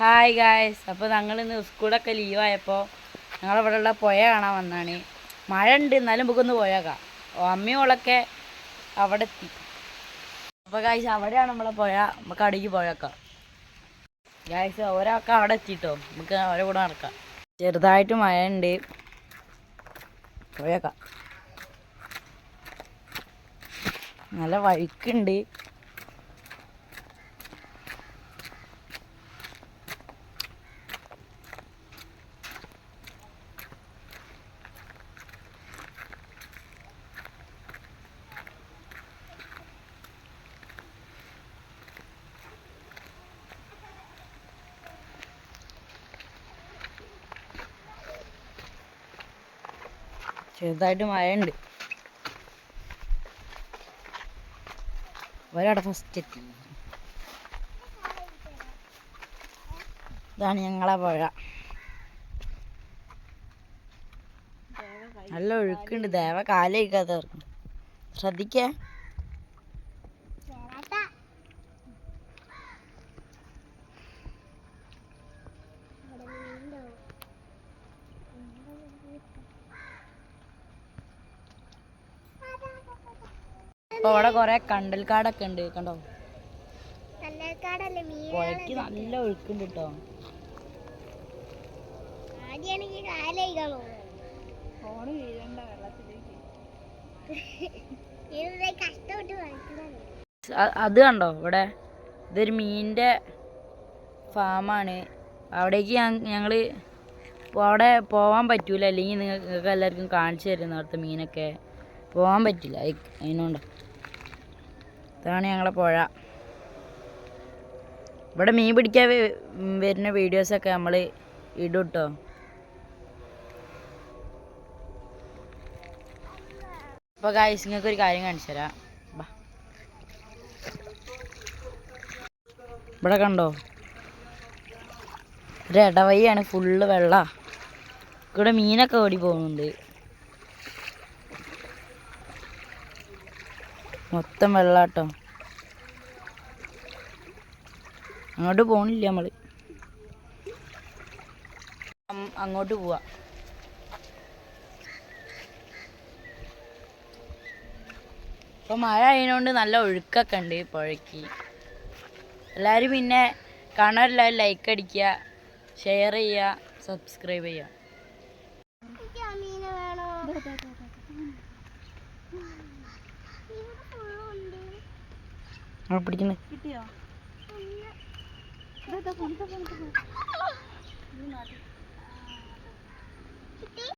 Hi guys അപ്പോൾ ഞങ്ങൾ ഇന്ന് സ്കൂളൊക്കെ ലീവായപ്പോൾ ഞങ്ങളിവിടെയുള്ള പുഴ കാണാൻ വന്നാണ്. മഴ ഉണ്ട് എന്നാലും നമുക്കൊന്ന് പോയേക്കാം. അമ്മയോളൊക്കെ അവിടെ എത്തി അപ്പോൾ ഗായ്സ് അവിടെയാണ് നമ്മളെ പുഴ. നമുക്ക് അടിക്ക് പോയേക്കാം. ഗായ്സ് ഒരാൾക്ക് അവിടെ എത്തിയിട്ടോ നമുക്ക് അവരെ കൂടെ നടക്കാം. ചെറുതായിട്ട് മഴ ഉണ്ട് പോയേക്കാം. നല്ല വഴുക്കുണ്ട്. ചെറുതായിട്ട് മഴയുണ്ട്. ഒരവിടെ ഫസ്റ്റ് എത്തി. ഇതാണ് ഞങ്ങളെ പുഴ. നല്ല ഒഴുക്കുണ്ട്. ദേവ കാലഴിക്കാതെ ശ്രദ്ധിക്കേ. ഇപ്പൊ ഇവിടെ കൊറേ കണ്ടൽക്കാടൊക്കെ ഉണ്ട് കണ്ടോ? പുഴയ്ക്ക് നല്ല ഒഴുക്കുണ്ട് കേട്ടോ അത് കണ്ടോ ഇവിടെ? ഇതൊരു മീനിന്റെ ഫാമാണ്. അവിടേക്ക് ഞങ്ങൾ അവിടെ പോകാൻ പറ്റൂല. അല്ലെങ്കിൽ നിങ്ങൾക്ക് എല്ലാവർക്കും കാണിച്ചു തരുന്ന അവിടുത്തെ മീനൊക്കെ. പോകാൻ പറ്റില്ല അതിനോണ്ട് ഇതാണ് ഞങ്ങളെ പുഴ. ഇവിടെ മീൻ പിടിക്കാൻ വരുന്ന വീഡിയോസൊക്കെ നമ്മൾ ഇടും കേട്ടോ അപ്പോൾ ഗായ്സ് നിങ്ങൾക്ക് ഒരു കാര്യം കാണിച്ചു തരാം. ഇവിടെ കണ്ടോ? ഒരു ഇടവഴിയാണ് ഫുള്ള് വെള്ള. ഇവിടെ മീനൊക്കെ ഓടി പോകുന്നുണ്ട്. മൊത്തം വെള്ളാട്ടോ. അങ്ങോട്ട് പോണില്ല നമ്മൾ. അങ്ങോട്ട് പോവാ. ഇപ്പൊ മഴ ആയതുകൊണ്ട് നല്ല ഒഴുക്കൊക്കെ ഉണ്ട് പുഴയ്ക്ക്. എല്ലാവരും പിന്നെ കാണാറില്ല ലൈക്ക് അടിക്കുക ഷെയർ ചെയ്യുക സബ്സ്ക്രൈബ് ചെയ്യുക. അവിടെ പിടിക്കണേ കിട്ടിയോ?